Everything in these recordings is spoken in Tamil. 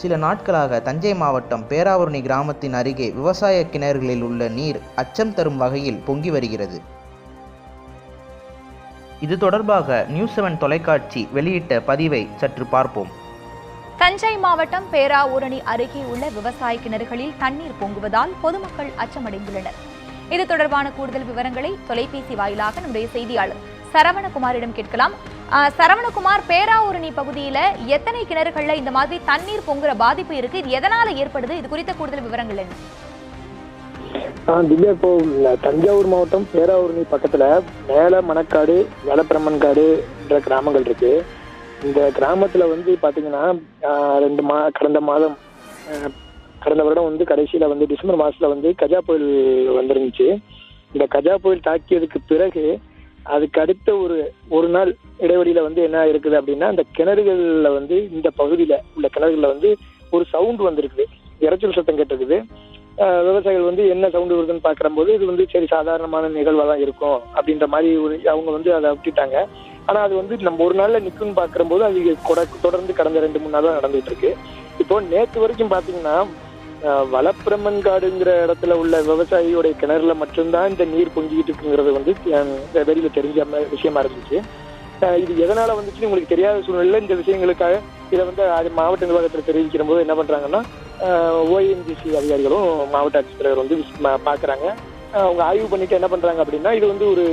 சில நாட்களாக தஞ்சை மாவட்டம் பேராவூரணி கிராமத்தின் அருகே விவசாய கிணறுகளில் உள்ள நீர் அச்சம் தரும் வகையில் பொங்கி வருகிறது. இது தொடர்பாக நியூஸ் செவன் தொலைக்காட்சி வெளியிட்ட பதிவை சற்று பார்ப்போம். தஞ்சை மாவட்டம் பேராவூரணி அருகே உள்ள விவசாய கிணறுகளில் தண்ணீர் பொங்குவதால் பொதுமக்கள் அச்சமடைந்துள்ளனர். இது தொடர்பான கூடுதல் விவரங்களை தொலைபேசி வாயிலாக நம்முடைய செய்தியாளர் சரவணகுமாரிடம் கேட்கலாம். சரவணகுமார் பேராவூரணி பகுதியில எத்தனை கிணறுகள்ல இந்த மாதிரி தண்ணீர் பொங்குற பாதிப்பு இருக்கு? இது எதனால ஏற்படுது? இது குறித்த கூடுதல் விவரங்கள் என்ன? திவ்யா இப்போ தஞ்சாவூர் மாவட்டம் பேராவூரணி பக்கத்துல மேல மணக்காடு வேலப்பிரமன் காடுன்ற கிராமங்கள் இருக்கு. இந்த கிராமத்துல வந்து பாத்தீங்கன்னா ரெண்டு மா கடந்த மாதம் கடந்த வருடம் வந்து கடைசியில வந்து டிசம்பர் மாசத்துல வந்து கஜா புயல் வந்துருந்துச்சு. இந்த கஜா புயல் தாக்கியதுக்கு பிறகு அதுக்கு அடுத்த ஒரு ஒரு நாள் இடைவெளியில வந்து என்ன இருக்குது அப்படின்னா அந்த கிணறுகள்ல வந்து இந்த பகுதியில உள்ள கிணறுகள்ல வந்து ஒரு சவுண்ட் வந்திருக்குது. இரைச்சல் சத்தம் கேட்டிருக்குது. விவசாயிகள் வந்து என்ன சவுண்டு வருதுன்னு பார்க்கும்போது இது வந்து சரி சாதாரணமான நிகழ்வாக தான் இருக்கும் அப்படின்ற மாதிரி ஒரு அவங்க வந்து அதை விட்டுட்டாங்க. ஆனால் அது வந்து நம்ம ஒரு நாளில் நிற்கும்னு பார்க்கும்போது அது தொடர்ந்து கடந்த ரெண்டு மூணு நாளாக நடந்துட்டு இருக்கு. இப்போ நேற்று வரைக்கும் பார்த்தீங்கன்னா வளப்பிரமன்காடுங்கிற காடுங்கிற இடத்துல உள்ள விவசாயியோடைய கிணறுல மட்டும்தான் இந்த நீர் பொங்கிட்டு இருக்குங்கிறது வந்து வெளியில தெரிஞ்ச விஷயமா இருந்துச்சு. இது எதனால வந்துச்சுன்னு உங்களுக்கு தெரியாத சூழ்நிலையில இந்த விஷயங்களுக்காக இதை வந்து அது மாவட்ட நிர்வாகத்தில் தெரிவிக்கிற போது என்ன பண்றாங்கன்னா ஓஎன்ஜிசி அதிகாரிகளும் மாவட்ட ஆட்சித்தலைவர் வந்து பாக்குறாங்க. அவங்க ஆய்வு பண்ணிட்டு என்ன பண்றாங்க அப்படின்னா இது வந்து ஒரு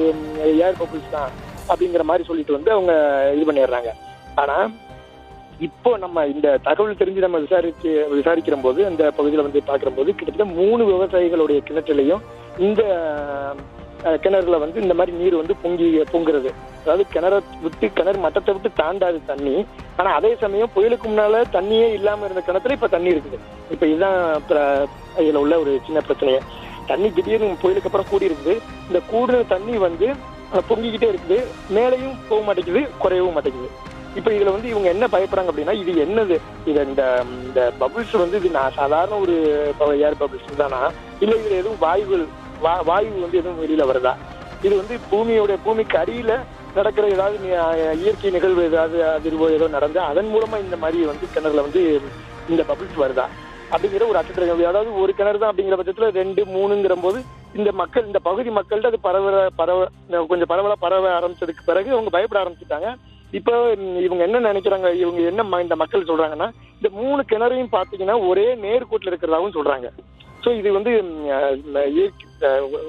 ஏர் பபிள்ஸ் தான் அப்படிங்கிற மாதிரி சொல்லிட்டு வந்து அவங்க இது பண்ணிடுறாங்க. ஆனா இப்போ நம்ம இந்த தகவல் தெரிஞ்சு நம்ம விசாரிச்சு விசாரிக்கிற போது அந்த பகுதியில் வந்து பார்க்கிற போது கிட்டத்தட்ட மூணு விவசாயிகளுடைய கிணற்றுலையும் இந்த கிணறுல வந்து இந்த மாதிரி நீர் வந்து பொங்கி பொங்குறது. அதாவது கிணற விட்டு கிணறு மட்டத்தை விட்டு தாண்டாது தண்ணி. ஆனா அதே சமயம் புயலுக்கு முன்னால தண்ணியே இல்லாம இருந்த கிணத்துல இப்ப தண்ணி இருக்குது. இப்ப இதுதான் இதுல உள்ள ஒரு சின்ன பிரச்சனையே. தண்ணி திடீர்னு புயலுக்கு அப்புறம் கூடி இருக்குது இந்த கூடுற தண்ணி வந்து பொங்கிக்கிட்டே இருக்குது. மேலையும் போக மாட்டேங்குது குறையவும் மாட்டேங்குது. இப்ப இதுல வந்து இவங்க என்ன பயப்படுறாங்க அப்படின்னா இது என்னது? இது இந்த இந்த பபிள்ஸ் வந்து இது நான் சாதாரண ஒரு ஏர் பபிள்ஸ் தானா? இல்ல இதுல எதுவும் வாயுகள் வா- வாயு வந்து எதுவும் வெளியில வருதா? இது வந்து பூமியோட பூமிக்கு அடியில நடக்கிற ஏதாவது இயற்கை நிகழ்வு ஏதாவது அதிர்வோ ஏதோ நடந்து அதன் மூலமா இந்த மாதிரி வந்து கிணறுல வந்து இந்த பபிள்ஸ் வருதா? அப்படிங்கிற ஒரு அச்சத்திரம் அதாவது ஒரு கிணறு தான் அப்படிங்கிற பட்சத்துல ரெண்டு மூணுங்கிற போது இந்த மக்கள் இந்த பகுதி மக்கள்கிட்ட அது பரவ பரவ கொஞ்சம் பரவலா பரவ ஆரம்பிச்சதுக்கு பிறகு அவங்க பயப்பட ஆரம்பிச்சுட்டாங்க. இப்போ இவங்க என்ன நினைக்கிறாங்க இவங்க என்ன ம- இந்த மக்கள் சொல்றாங்கன்னா இந்த மூணு கிணறையும் பாத்தீங்கன்னா ஒரே நேர்கோட்டில் இருக்கிறதாகவும் சொல்றாங்க. ஸோ இது வந்து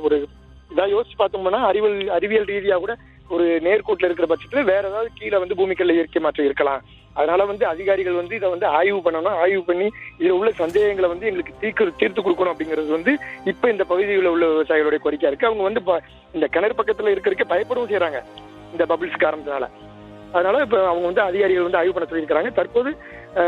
ஒரு இதா யோசிச்சு பார்த்தோம்னா அறிவியல் அறிவியல் ரீதியா கூட ஒரு நேர்கோட்டில் இருக்கிற பட்சத்துல வேற ஏதாவது கீழே வந்து பூமிக்கல்ல இயற்கை மாற்றம் இருக்கலாம். அதனால வந்து அதிகாரிகள் வந்து இதை வந்து ஆய்வு பண்ணணும். ஆய்வு பண்ணி இதில் உள்ள சந்தேகங்களை வந்து எங்களுக்கு தீர்க்க தீர்த்து கொடுக்கணும் அப்படிங்கிறது வந்து இப்ப இந்த பகுதியில் உள்ள விவசாயிகளுடைய கோரிக்கையா இருக்கு. அவங்க வந்து ப- இந்த கிணறு பக்கத்துல இருக்கிறதுக்கு பயப்படவும் செய்யறாங்க இந்த பபிள்ஸ் காரணத்தினால. அதனால இப்ப அவங்க வந்து அதிகாரிகள் வந்து ஆய்வு பண்ண சொல்லியிருக்காங்க தற்போது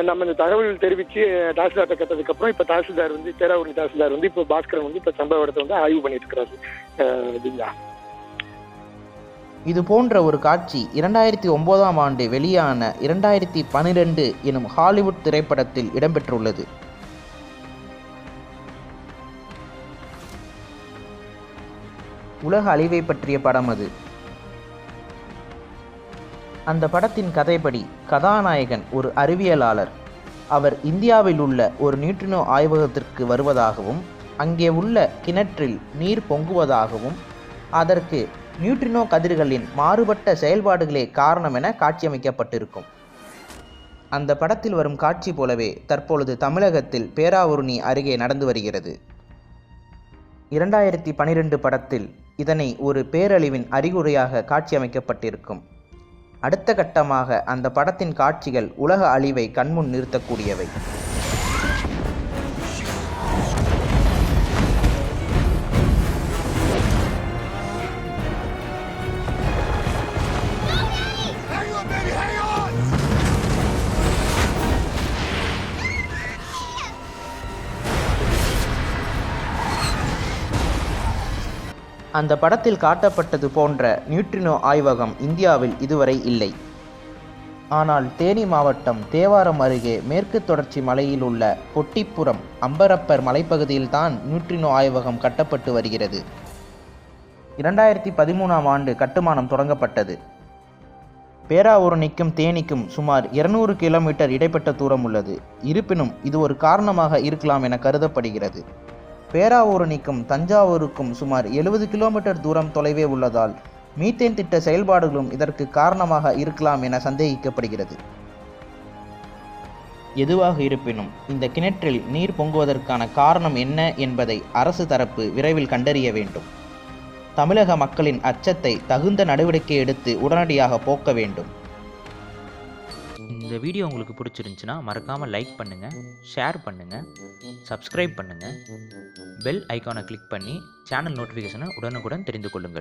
நம்ம இந்த தகவல் தெரிவிச்சு தாசில்தார்ட்ட கேட்டதுக்கு அப்புறம் இப்ப தாசில்தார் வந்து பேராவூரணி தாசில்தார் வந்து இப்ப பாஸ்கரன் வந்து இப்ப சம்பவ இடத்தை வந்து ஆய்வு பண்ணிட்டு இருக்கிறாரு அஹ், இது போன்ற ஒரு காட்சி இரண்டாயிரத்தி ஒன்பதாம் ஆண்டு வெளியான இரண்டாயிரத்தி பனிரெண்டு எனும் ஹாலிவுட் திரைப்படத்தில் இடம்பெற்றுள்ளது. உலக அழிவை பற்றிய படம் அது. அந்த படத்தின் கதைப்படி கதாநாயகன் ஒரு அறிவியலாளர். அவர் இந்தியாவில் உள்ள ஒரு நியூட்ரினோ ஆய்வகத்திற்கு வருவதாகவும் அங்கே உள்ள கிணற்றில் நீர் பொங்குவதாகவும் அதற்கு நியூட்ரினோ கதிர்களின் மாறுபட்ட செயல்பாடுகளே காரணம் என காட்சியமைக்கப்பட்டிருக்கும். அந்த படத்தில் வரும் காட்சி போலவே தற்பொழுது தமிழகத்தில் பேராவூரணி அருகே நடந்து வருகிறது. இரண்டாயிரத்தி பனிரெண்டு படத்தில் இதனை ஒரு பேரழிவின் அறிகுறியாக காட்சியமைக்கப்பட்டிருக்கும். அடுத்த கட்டமாக அந்த படத்தின் காட்சிகள் உலக அழிவை கண்முன் நிறுத்தக்கூடியவை. அந்த படத்தில் காட்டப்பட்டது போன்ற நியூட்ரினோ ஆய்வகம் இந்தியாவில் இதுவரை இல்லை. ஆனால் தேனி மாவட்டம் தேவாரம் அருகே மேற்கு தொடர்ச்சி மலையில் உள்ள பொட்டிப்புறம் அம்பரப்பர் மலைப்பகுதியில்தான் நியூட்ரினோ ஆய்வகம் கட்டப்பட்டு வருகிறது. இரண்டாயிரத்தி பதிமூணாம் ஆண்டு கட்டுமானம் தொடங்கப்பட்டது. பேராவூரணிக்கும் தேனிக்கும் சுமார் 200 கிலோமீட்டர் இடைப்பட்ட தூரம் உள்ளது. இருப்பினும் இது ஒரு காரணமாக இருக்கலாம் என கருதப்படுகிறது. பேராவூரணிக்கும் தஞ்சாவூருக்கும் சுமார் 70 கிலோமீட்டர் தூரம் தொலைவே உள்ளதால் மீத்தேன் திட்ட செயல்பாடுகளும் இதற்கு காரணமாக இருக்கலாம் என சந்தேகிக்கப்படுகிறது. எதுவாக இருப்பினும் இந்த கிணற்றில் நீர் பொங்குவதற்கான காரணம் என்ன என்பதை அரசு தரப்பு விரைவில் கண்டறிய வேண்டும். தமிழக மக்களின் அச்சத்தை தகுந்த நடவடிக்கை எடுத்து உடனடியாக போக்க வேண்டும். இந்த வீடியோ உங்களுக்கு பிடிச்சிருந்துச்சுன்னா மறக்காமல் லைக் பண்ணுங்கள் ஷேர் பண்ணுங்கள் சப்ஸ்கிரைப் பண்ணுங்கள் பெல் ஐக்கானை கிளிக் பண்ணி சேனல் நோட்டிஃபிகேஷனை உடனுக்குடன் தெரிந்து கொள்ளுங்கள்.